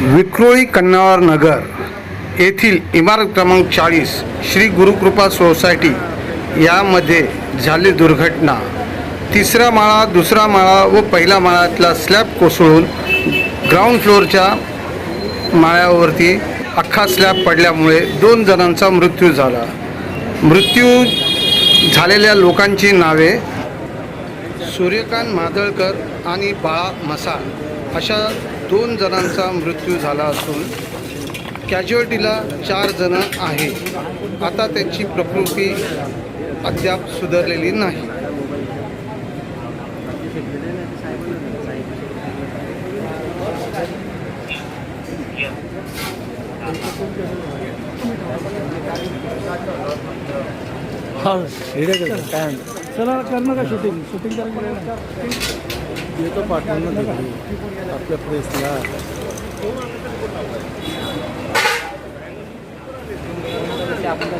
विक्रोळी कन्नावर नगर येथील इमारत क्रमांक चाळीस श्री गुरुकृपा सोसायटी यामध्ये झाली दुर्घटना. तिसरा माळा दुसरा माळा व पहिला माळातला स्लॅब कोसळून ग्राउंड फ्लोअरच्या माळ्यावरती अख्खा स्लॅब पडल्यामुळे दोन जणांचा मृत्यू झाला. मृत्यू झालेल्या लोकांची नावे सूर्यकांत मादळकर आणि बाळा मसाळ अशा दोन जणांचा मृत्यू झाला असून कॅज्युअल्टीला चार जण आहे आता त्यांची प्रकृती अद्याप सुधारलेली नाही. हा. काय चला करणार का शूटिंग शूटिंग येतो पाटणांना आपल्या प्रेसला आपण